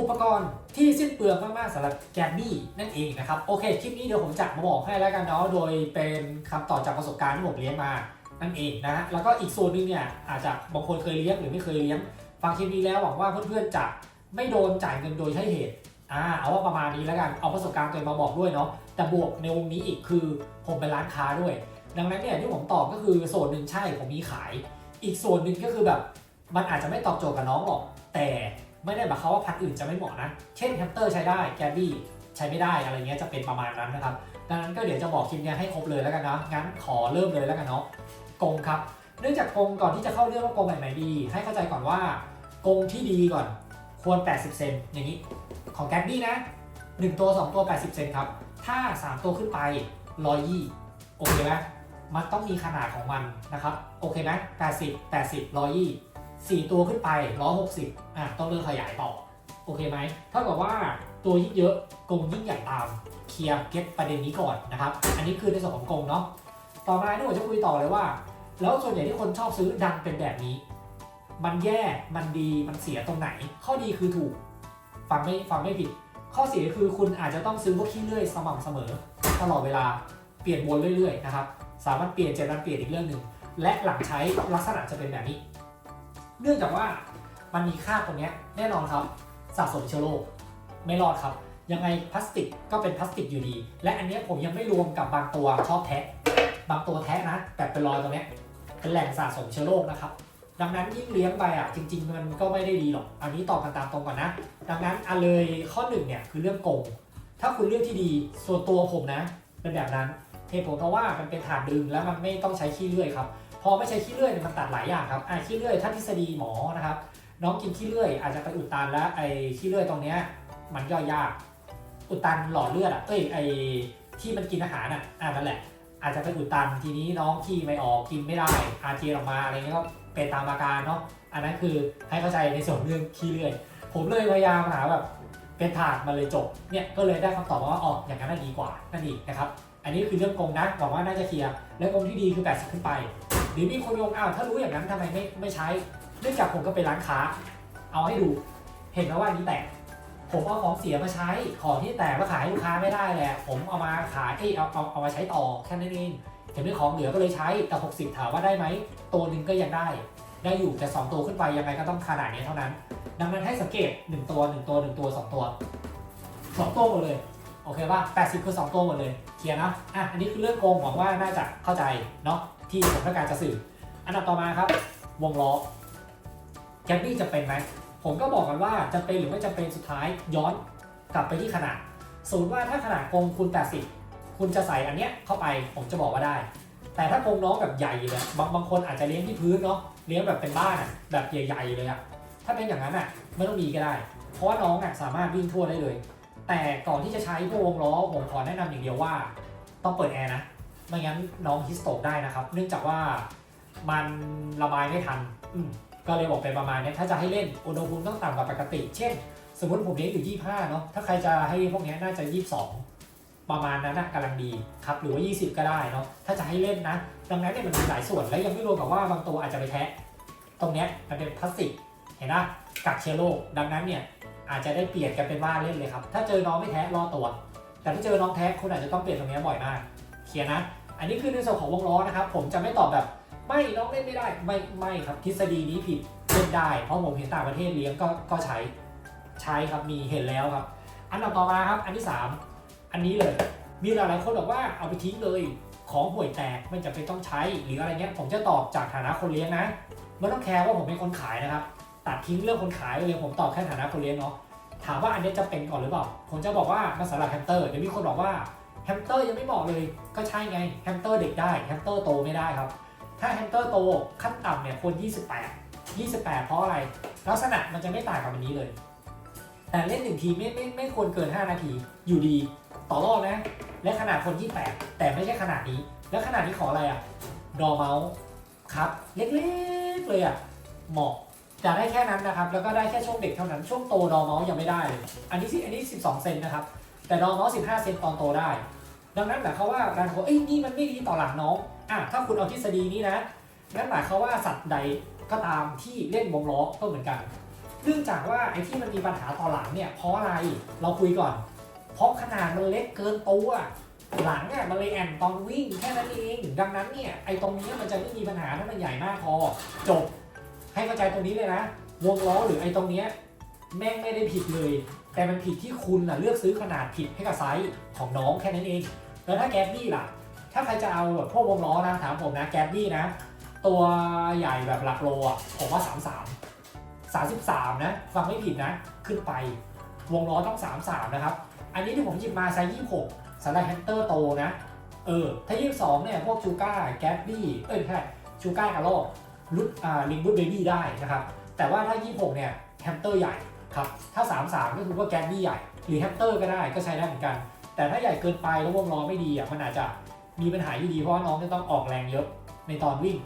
อุปกรณ์ที่สิ้นเปลืองมากๆสำหรับแกนบี้นั่นเองนะครับ โอเค คลิปนี้เดี๋ยวผมจะมาบอกให้แล้วกันเนาะโดยเป็นคำตอบจากประสบการณ์ที่ผมเลี้ยงมานั่นเองนะฮะแล้วก็อีกส่วนนึงเนี่ยอาจจะบางคนเคยเลี้ยงหรือไม่เคยเลี้ยง ฟังคลิปนี้แล้วหวังว่าเพื่อนๆจะไม่โดนจ่ายเงินโดยใช้เหตุอ่าเอาว่าประมาณนี้แล้วกันเอาประสบการณ์ตัวเองมาบอกด้วยเนาะแต่บวกในวงนี้อีกคือผมเป็นร้านค้าด้วย ดังนั้นเนี่ยที่ผมตอบก็คือส่วนหนึ่งใช่ผมมีขาย อีกส่วนหนึ่งก็คือแบบมันอาจจะไม่ตอบโจทย์กับน้องหรอกแต่ ไม่ได้หมายความว่าพันธุ์อื่นจะไม่เหมาะนะ เช่นแฮมสเตอร์ใช้ได้ แกบี้ใช้ไม่ได้อะไรเงี้ยจะเป็นประมาณนั้นนะครับ ดังนั้นก็เดี๋ยวจะบอกคลิปเนี้ยให้ครบเลยแล้วกันนะ งั้นขอเริ่มเลยแล้วกันเนาะกรงครับ เนื่องจากกรงก่อนที่จะเข้าเรื่องว่ากรงแบบไหนดี ให้เข้าใจก่อนว่ากรงที่ดีก่อน ควร 80 เซนอย่างนี้ ของแกบี้นะ 1 ตัว 2 ตัว 80 เซนครับ ถ้า 3 ตัวขึ้นไป120โอเคไหมมันต้องมีขนาดของมันนะครับ โอเคไหม80 80 120 4 ตัวขึ้นไป 160อะต้องเริ่มขยายต่อ โอเคไหมเท่ากับว่าตัวยิ่งเยอะกรงยิ่งใหญ่ตาม เคลียร์เก็ตประเด็นนี้ก่อนนะครับ อันนี้คือในส่วนของกรงเนาะ ต่อมาที่ผมจะคุยต่อเลยว่า แล้วส่วนใหญ่ที่คนชอบซื้อดังเป็นแบบนี้ มันแย่ มันดี มันเสียตรงไหน ข้อดีคือถูก ฟังไม่ฟังไม่ผิด ข้อเสียคือคุณอาจจะต้องซื้อพวกขี้เลื่อยสม่ำเสมอ ตลอดเวลา เปลี่ยนวนเรื่อยๆนะครับ สามารถเปลี่ยนเจ็ดวันเปลี่ยนอีกเรื่องหนึ่ง และหลังใช้ลักษณะจะเป็นแบบนี้ เนื่องจากว่ามันมีค่าตรงนี้แน่นอนครับสะสมเชื้อโรคไม่รอดครับ ยังไงพลาสติกก็เป็นพลาสติกอยู่ดี และอันนี้ผมยังไม่รวมกับบางตัวชอบแทะ บางตัวแทะนะแบบเป็นรอยตรงนี้เป็นแหล่งสะสมเชื้อโรคนะครับ ดังนั้นยิ่งเลี้ยงไปอะจริง ๆ มันก็ไม่ได้ดีหรอก อันนี้ตอบกันตามตรงก่อนนะ ดังนั้นอันเลยข้อหนึ่งเนี่ยคือเรื่องกงถ้าคุณเลือกที่ดีส่วนตัวผมนะ เป็นแบบนั้นเหตุผลเพราะว่ามันเป็นฐานดึงแล้วมันไม่ต้องใช้ขี้เลื่อยครับ พอไม่ใช้ขี้เลื่อยมันตัดหลายอย่างครับอะขี้เลื่อยถ้าทฤษฎีหมอนะครับ น้องกินขี้เลื่อยอาจจะไปอุดตันแล้วไอ้ขี้เลื่อยตรงเนี้ยมันย่อยยาก อุดตันหลอดเลือดอะเอ้ยไอ้ที่มันกินอาหารอะอ่านั่นแหละ อาจจะไปอุดตันทีนี้น้องขี้ไม่ออกกินไม่ได้อาเจียนออกมาอะไรเงี้ยก็เป็นตามอาการเนาะอันนั้นคือให้เข้าใจในส่วนเรื่องขี้เลื่อย ผมเลยพยายามหาแบบเป็นถาดมาเลยจบเนี่ยก็เลยได้คำตอบว่าออกอย่างนั้นดีกว่านั่นดีนะครับอันนี้คือเรื่องกงนะหวังว่าน่าจะเคลียร์และกงที่ดีคือ 80 ขึ้นไป หรือมีคนโยงอ้าวถ้ารู้อย่างนั้นทำไมไม่ไม่ใช้ เนื่องจากผมก็เป็นร้านค้า เอาให้ดู เห็นไหมว่านี้แตก ผมเอาของเสียมาใช้ ของที่แตกมาขายลูกค้าไม่ได้แหละ ผมเอามาขายเอ้เอาเอาเอามาใช้ต่อแค่นั้นเองเห็นเป็นของเหลือก็เลยใช้ แต่ 60 ถามว่าได้ไหม ตัวหนึ่งก็ยังได้ ได้อยู่แต่ 2 ตัวขึ้นไปยังไงก็ต้องขนาดนี้เท่านั้น ดังนั้นให้สังเกต 1 ตัว 1 ตัว 1 ตัว 2 ตัว 2 ตัวหมดเลย โอเคป่ะ80 คือ 2 ตัวหมดเลย เคลียร์นะ อะ อันนี้คือเรื่องโกงหวังว่าน่าจะเข้าใจเนาะ ที่ผมต้องการจะสื่อ อันดับต่อมาครับ วงล้อแกนนี่จะเป็นไหมผมก็บอกกันว่าจะเป็นหรือไม่จะเป็นสุดท้ายย้อนกลับไปที่ขนาดสมมติว่าถ้าขนาดกรงคุณ 80 คุณจะใส่อันเนี้ยเข้าไปผมจะบอกว่าได้ แต่ถ้ากรงน้องแบบใหญ่เลยบางบางคนอาจจะเลี้ยงที่พื้นเนาะเลี้ยงแบบเป็นบ้านอะแบบใหญ่ๆเลยอะถ้าเป็นอย่างนั้นอะไม่ต้องมีก็ได้ เพราะว่าน้องอะสามารถวิ่งทั่วได้เลย แต่ก่อนที่จะใช้พวกวงล้อผมขอแนะนำอย่างเดียวว่า ต้องเปิดแอร์นะ ไม่งั้นน้องฮิสโตกได้นะครับ เนื่องจากว่ามันระบายไม่ทันก็เลยบอกเป็นประมาณนี้ถ้าจะให้เล่นอุณหภูมิต้องต่ำกว่าปกติ เช่น สมมติผมเลี้ยงอยู่ 25 เนาะถ้าใครจะให้พวกนี้น่าจะ 22 ประมาณนั้นนะกำลังดีครับหรือว่า 20 ก็ได้เนาะถ้าจะให้เล่นนะ ดังนั้นเนี่ยมันมีหลายส่วนและยังไม่รวมกับว่าบางตัวอาจจะไปแทะ ตรงเนี้ยมันเป็นพลาสติกเห็นนะกักเชื้อโรคดังนั้นเนี่ยอาจจะได้เปลี่ยนกันเป็นว่าเล่นเลยครับ ถ้าเจอน้องไม่แทะรอตัว แต่ถ้าเจอน้องแท้คุณอาจจะต้องเปลี่ยนตรงนี้บ่อยมาก เคลียร์นะ อันนี้คือในส่วนของวงล้อนะครับ ผมจะไม่ตอบแบบไม่น้องเล่นไม่ได้ไม่ไม่ครับทฤษฎีนี้ผิดเล่นได้ เพราะผมเห็นต่างประเทศเลี้ยงก็ก็ใช้ใช้ครับมีเห็นแล้วครับ อันดับต่อมาครับอันที่ 3 อันนี้เลย มีหลายๆคนบอกว่าเอาไปทิ้งเลยของห่วยแตกไม่จำเป็นต้องใช้หรืออะไรเงี้ยผมจะตอบจากฐานะคนเลี้ยงนะไม่ต้องแคร์ว่าผมเป็นคนขายนะครับ ตัดทิ้งเรื่องคนขายไปเลยผมตอบแค่ฐานะคนเลี้ยงเนาะถามว่าอันนี้จะเป็นก่อนหรือเปล่า ผมจะบอกว่ามันสำหรับแฮมสเตอร์เดี๋ยวมีคนบอกว่า แฮมสเตอร์ยังไม่เหมาะเลย ก็ใช่ไงแฮมสเตอร์เด็กได้แฮมสเตอร์โตไม่ได้ครับ ถ้าแฮมสเตอร์โตขั้นต่ำเนี่ยควร28 28 เพราะอะไร ลักษณะมันจะไม่ต่างกับอันนี้เลย แต่เล่นหนึ่งทีไม่ไม่ไม่ควรเกิน 5 นาที อยู่ดีต่อรอบนะ และขนาดคน 28 แต่ไม่ใช่ขนาดนี้ แล้วขนาดนี้ขออะไรอะดอเมาส์ครับ เล็กๆเลยอะเหมาะจะได้แค่นั้นนะครับ แล้วก็ได้แค่ช่วงเด็กเท่านั้น ช่วงโตดอเมาส์ยังไม่ได้เลยอันนี้สิอันนี้ 12 เซนนะครับ แต่ดอเมาส์15 เซนตอนโตได้ ดังนั้นหมายความว่าการบอกเอ้ยนี่มันไม่ดีต่อหลังน้องอะถ้าคุณเอาทฤษฎีนี้นะนั่นหมายความว่าสัตว์ใดก็ตามที่เล่นวงล้อก็เหมือนกัน เนื่องจากว่าไอ้ที่มันมีปัญหาต่อหลังเนี่ยเพราะอะไรเราคุยก่อน เพราะขนาดมันเล็กเกินตัวหลังเนี่ยมันเลยแอนตอนวิ่งแค่นั้นเอง ดังนั้นเนี่ยไอ้ตรงนี้มันจะไม่มีปัญหาถ้ามันใหญ่มากพอจบให้เข้าใจตรงนี้เลยนะวงล้อหรือไอ้ตรงเนี้ย แม่งไม่ได้ผิดเลย แต่มันผิดที่คุณน่ะเลือกซื้อขนาดผิดให้กับไซส์ของน้องแค่นั้นเอง แล้วถ้าแกบบี้ล่ะ ถ้าใครจะเอาแบบพวกวงล้อนะถามผมนะแกบบี้นะ ตัวใหญ่แบบหลักโลอะผมว่า 33 33 นะ ฟังไม่ผิดนะ ขึ้นไป วงล้อต้อง 33 นะครับ อันนี้ที่ผมหยิบมาไซส์26สำหรับแฮมสเตอร์โตนะ เออ ถ้า 22 เนี่ยพวกชูก้าแกบบี้เอ้ยไม่ใช่ชูก้ากระโลกลุดอ่าลิงบุดเบบี้ได้นะครับ แต่ว่าถ้า 26 เนี่ยแฮมสเตอร์ใหญ่ ครับ ถ้า 33 ก็คือว่าแกบบี้ใหญ่ หรือแฮมสเตอร์ก็ได้ก็ใช้ได้เหมือนกัน แต่ถ้าใหญ่เกินไปแล้ววงล้อไม่ดีอะมันอาจจะมีปัญหาอยู่ดีเพราะว่าน้องจะต้องออกแรงเยอะในตอนวิ่ง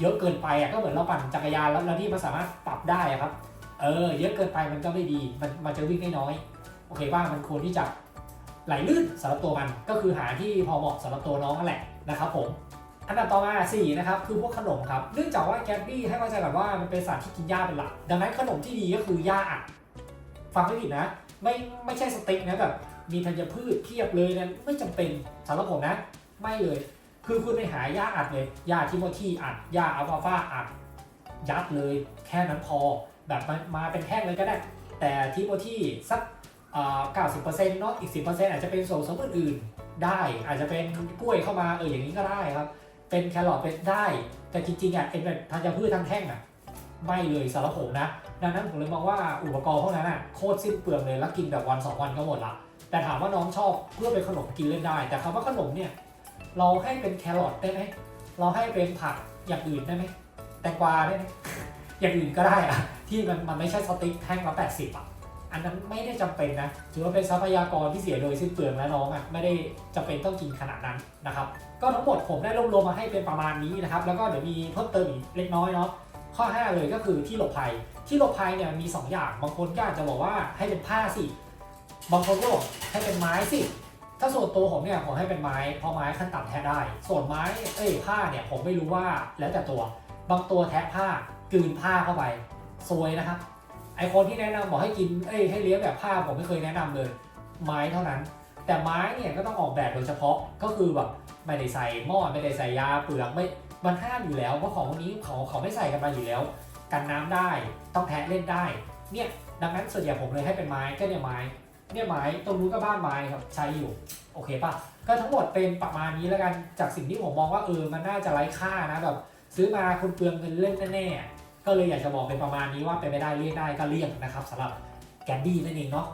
เยอะเกินไปอะก็เหมือนเราปั่นจักรยานแล้วแล้วที่มันสามารถปรับได้ครับ เออ เยอะเกินไปมันก็ไม่ดี มันมันจะวิ่งได้น้อย โอเคป่ะมันควรที่จะไหลลื่นสำหรับตัวมันก็คือหาที่พอเหมาะสำหรับตัวน้องนั่นแหละนะครับผมอันดับต่อมา4นะครับคือพวกขนมครับเนื่องจากว่าแกบบี้ให้เข้าใจแบบว่ามันเป็นสัตว์ที่กินหญ้าเป็นหลัก ดังนั้นขนมที่ดีก็คือหญ้าอัด ฟังไม่ผิดนะ ไม่ไม่ใช่สติกนะแบบมีธัญพืชเพียบเลยนะไม่จำเป็นสำหรับผมนะ ไม่เลย คือคุณไปหาหญ้าอัดเลยหญ้าทิโมธีอัดหญ้าอัลฟาฟาอัดยัดเลยแค่นั้นพอ แบบมามาเป็นแท่งเลยก็ได้ แต่ทิโมธีสักเก้าสิบเปอร์เซ็นต์เนาะอีกสิบเปอร์เซ็นต์อาจจะเป็นส่วนผสมอื่นๆได้ อาจจะเป็นกล้วยเข้ามาเอออย่างนี้ก็ได้ครับ เป็นแครอทเป็นได้ แต่จริงๆอะเป็นแบบธัญพืชทั้งแท่งอะไม่เลยสำหรับผมนะ ดังนั้นผมเลยมองว่าอุปกรณ์พวกนั้นอะโคตรสิ้นเปลืองเลยแล้วกินแบบวันสองวันก็หมดละแต่ถามว่าน้องชอบเพื่อเป็นขนมกินเล่นได้ แต่คำว่าขนมเนี่ยเราให้เป็นแครอทได้ไหมเราให้เป็นผักอย่างอื่นได้ไหมแตงกวาได้ไหมอย่างอื่นก็ได้อะที่มันมันไม่ใช่สติ๊กแท่งละ80อะอันนั้นไม่ได้จำเป็นนะถือว่าเป็นทรัพยากรที่เสียโดยสิ้นเปลืองและน้องอะไม่ได้จำเป็นต้องกินขนาดนั้นนะครับ ก็ทั้งหมดผมได้รวบรวมมาให้เป็นประมาณนี้นะครับ แล้วก็เดี๋ยวมีเพิ่มเติมอีกเล็กน้อยเนาะ ข้อ 5 เลยก็คือที่หลบภัย ที่หลบภัยเนี่ยมี 2 อย่าง บางคนก็อาจจะบอกว่าให้เป็นผ้าสิ บางคนก็บอกให้เป็นไม้สิ ถ้าส่วนตัวผมเนี่ยผมให้เป็นไม้ เพราะไม้ขั้นต่ำแทะได้ ส่วนไม้ เอ้ยผ้าเนี่ยผมไม่รู้ว่าแล้วแต่ตัว บางตัวแทะผ้ากลืนผ้าเข้าไปซวยนะครับ ไอคนที่แนะนำบอกให้กิน เอ้ยให้เลี้ยงแบบผ้าผมไม่เคยแนะนำเลย ไม้เท่านั้น แต่ไม้เนี่ยก็ต้องออกแบบโดยเฉพาะ ก็คือแบบไม่ได้ใส่หม้อไม่ได้ใส่ยาเปลือกไม่ มันห้ามอยู่แล้วเพราะของพวกนี้เขาเขาไม่ใส่กันมาอยู่แล้ว กันน้ำได้ต้องแทะเล่นได้ เนี่ยดังนั้นส่วนใหญ่ผมเลยให้เป็นไม้ก็เนี่ยไม้ เนี่ยไม้ตรงนู้นก็บ้านไม้ครับใช้อยู่โอเคปะก็ทั้งหมดเป็นประมาณนี้แล้วกันจากสิ่งที่ผมมองว่าเออมันน่าจะไร้ค่านะแบบซื้อมาคุณเปลืองเงินเล่นแน่ๆก็เลยอยากจะบอกเป็นประมาณนี้ว่าเป็นไม่ได้เลี่ยงได้ก็เลี่ยงนะครับสำหรับแกนดี้นั่นเองเนาะ